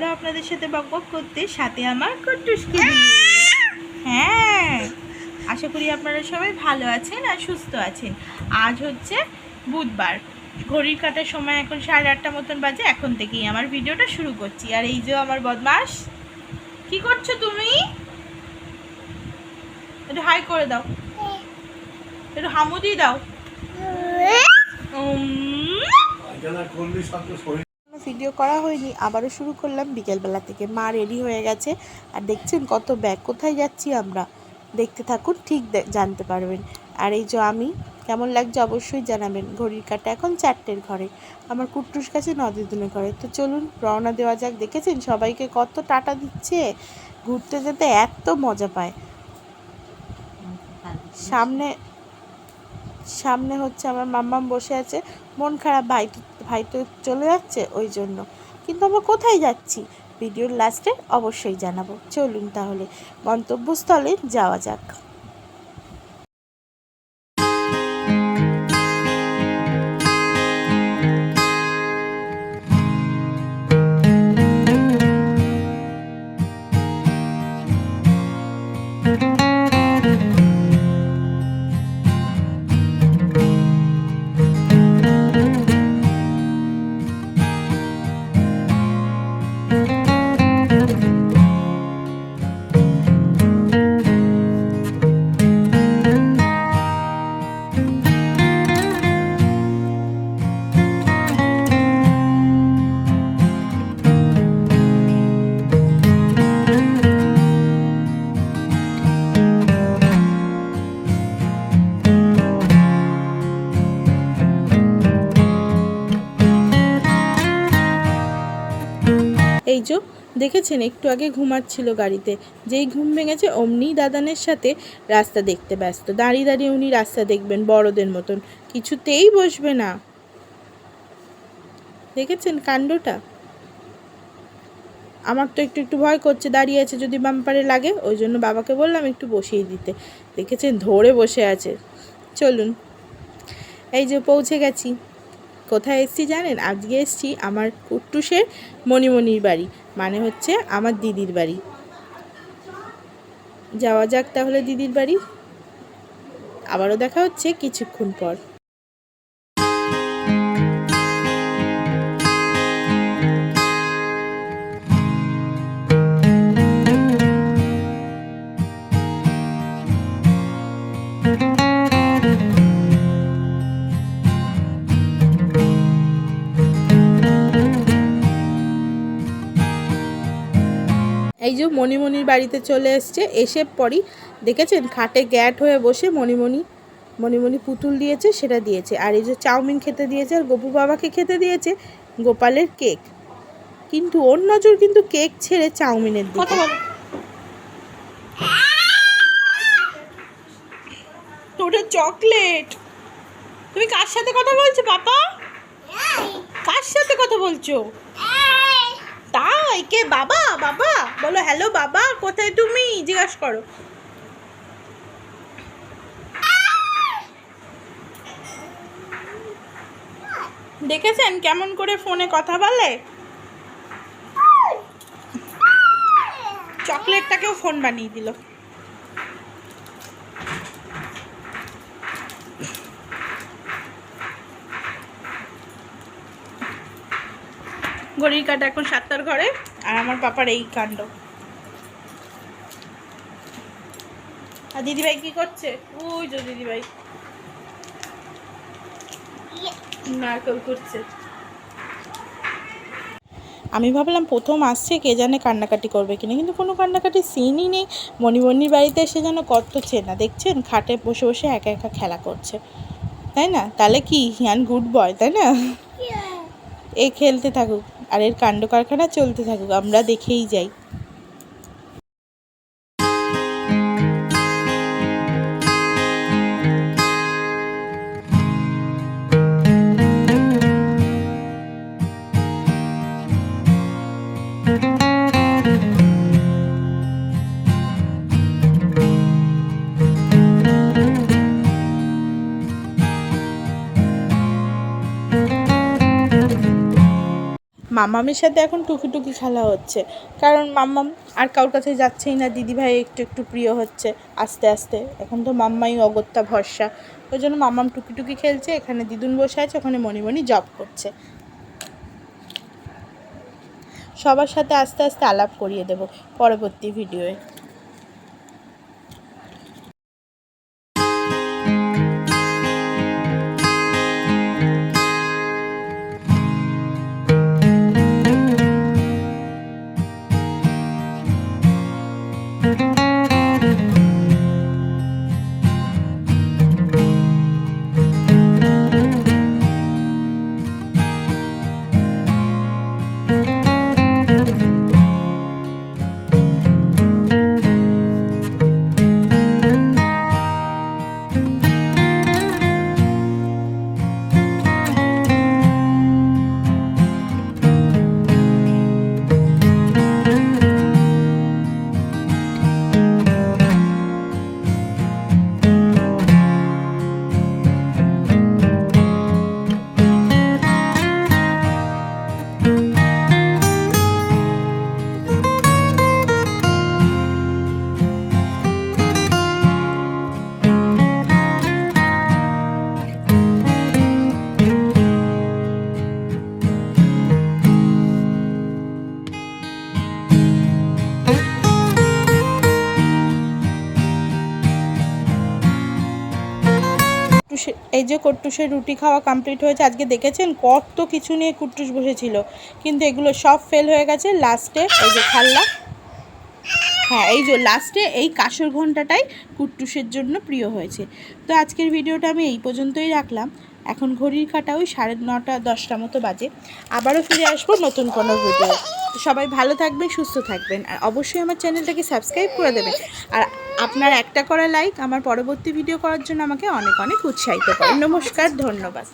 আবারও আপনাদের সাথে বকবক করতে, সাথে আমার কুট্টুসকে নিয়ে হ্যাঁ আশা করি আপনারা সবাই ভালো আছেন আর সুস্থ আছেন। আজ হচ্ছে বুধবার। ঘড়ির কাটার সময় এখন সাড়ে আটটা মতন বাজে, এখন থেকেই আমার ভিডিওটা শুরু করছি। আর এই যে আমার বদমাস, কি করছ তুমি? একটু হাই করে দাও। একটু হামুদি দাও। ভিডিও করা হয়নি, আবারও শুরু করলাম বিকেলবেলা থেকে। মা রেডি হয়ে গেছে আর দেখছেন কত ব্যাগ, কোথায় যাচ্ছি আমরা? দেখতে থাকুন, ঠিক জানতে পারবেন। আর এই যে আমি, কেমন লাগছে অবশ্যই জানাবেন। ঘড়ির কাটা এখন চারটের ঘরে। আমার কুট্টুস কাছে নদীর দিনে ঘরে। তো চলুন, রওনা দেওয়া যাক। দেখেছেন সবাইকে কত টাটা দিচ্ছে? ঘুরতে যেতে এত মজা পায়। সামনে সামনে হচ্ছে আমার মাম্মাম বসে আছে। মন খারাপ, ভাই ভাই তো চলে যাচ্ছে ওই জন্য। কিন্তু আমরা কোথায় যাচ্ছি? ভিডিওর লাস্টে অবশ্যই জানাব। চলুন তাহলে, গন্তব্যস্থলে যাওয়া যাক। এই যে দেখেছেন একটু আগে ঘুমাচ্ছিল গাড়িতে। যেই ঘুম ভেঙেছে অমনি দাদানের সাথে রাস্তা দেখতে ব্যস্ত। দাঁড়িয়ে দাঁড়িয়ে উনি রাস্তা দেখবেন বড়দের মতন। কিছুতেই বসবে না। দেখেছেন কাণ্ডটা? আমার তো একটু একটু ভয় করছে, দাঁড়িয়ে আছে যদি বাম্পারে লাগে। ওই জন্য বাবাকে বললাম একটু বসিয়ে দিতে। দেখেছেন ধরে বসে আছে। চলুন। এই যে পৌঁছে গেছি। কোথায় এসছি জানেন? আজকে এসছি আমার কুট্টুসের মণিমণির বাড়ি মানে হচ্ছে আমার দিদির বাড়ি। যাওয়া যাক তাহলে দিদির বাড়ি। আবারও দেখা হচ্ছে কিছুক্ষণ পর। এই যে মণিমণির বাড়িতে চলে এসছে এসে পরই দেখেছেন? খাটে গ্যাট হয়ে বসে মণিমণি মণিমণি পুতুল দিয়েছে সেটা দিয়েছে। আর এই যে চাউমিন খেতে দিয়েছে আর গপু বাবাকে খেতে দিয়েছে গোপালের কেক। কিন্তু ওর নজর কিন্তু কেক ছেড়ে চাউমিনের দিকে। ওটা চকলেট। তুমি কার সাথে কথা বলছো পাপা কার সাথে কথা বলছো? তাই কে? বাবা বাবা, বলো হ্যালো বাবা, কোথায় তুমি? জিজ্ঞাসা করো। দেখেছেন কেমন করে ফোনে কথা বলে? চকলেটটাকেও ফোন বানিয়ে দিল। ঘড়ির কাটা এখন সাতটার ঘরে আর আমার পাপার এই কাণ্ড। আর দিদিভাই কি করছে? ওই যে দিদিভাই। নারকেল করছে। আমি ভাবলাম প্রথম আসছে কে জানে কান্নাকাটি করবে কিনা কিন্তু কোনো কান্নাকাটি সিনই নেই। মণিমণির বাড়িতে এসে যেন কত চেনা দেখছেন? খাটে বসে বসে একা একা খেলা করছে। তাই না? তাহলে কি হিয়ান গুড বয় তাই না? এ খেলতে থাকুক। আর এর কাণ্ড কারখানা চলতে থাকুক আমরা দেখেই যাই। মামামের সাথে এখন টুকিটুকি টুকি খেলা হচ্ছে। কারণ মাম্মাম আর কারোর কাছে যাচ্ছেই না, দিদিভাই একটু একটু প্রিয় হচ্ছে আস্তে আস্তে। এখন তো মাম্মাই অগত্যা ভরসা। ওই জন্য মাম্মাম টুকিটুকি টুকি খেলছে, এখানে দিদুন বসে আছে, ওখানে মণিমণি জব করছে। সবার সাথে আস্তে আস্তে আলাপ করিয়ে দেব পরবর্তী ভিডিওয়ে। এই যে কট্টুসের রুটি খাওয়া কমপ্লিট হয়েছে, আজকে দেখেছেন? কত কিছু নিয়ে কুট্টুস বসেছিল। কিন্তু এগুলো সব ফেল হয়ে গেছে। লাস্টে এই যে খাল্লা। হ্যাঁ এই যে লাস্টে এই কাসর ঘন্টাটাই কুট্টুসের জন্য প্রিয় হয়েছে। তো আজকের ভিডিওটা আমি এই পর্যন্তই রাখলাম। এখন ঘড়ির কাটা ওই সাড়ে নটা, দশটা মতো বাজে। আবারও ফিরে আসব নতুন কোনো ভিডিও সবাই ভালো থাকবেন, সুস্থ থাকবেন। আর অবশ্যই আমার চ্যানেলটাকে সাবস্ক্রাইব করে দেবেন। আর আপনার একটা করা লাইক আমার পরবর্তী ভিডিও করার জন্য আমাকে অনেক অনেক উৎসাহিত করে নমস্কার, ধন্যবাদ।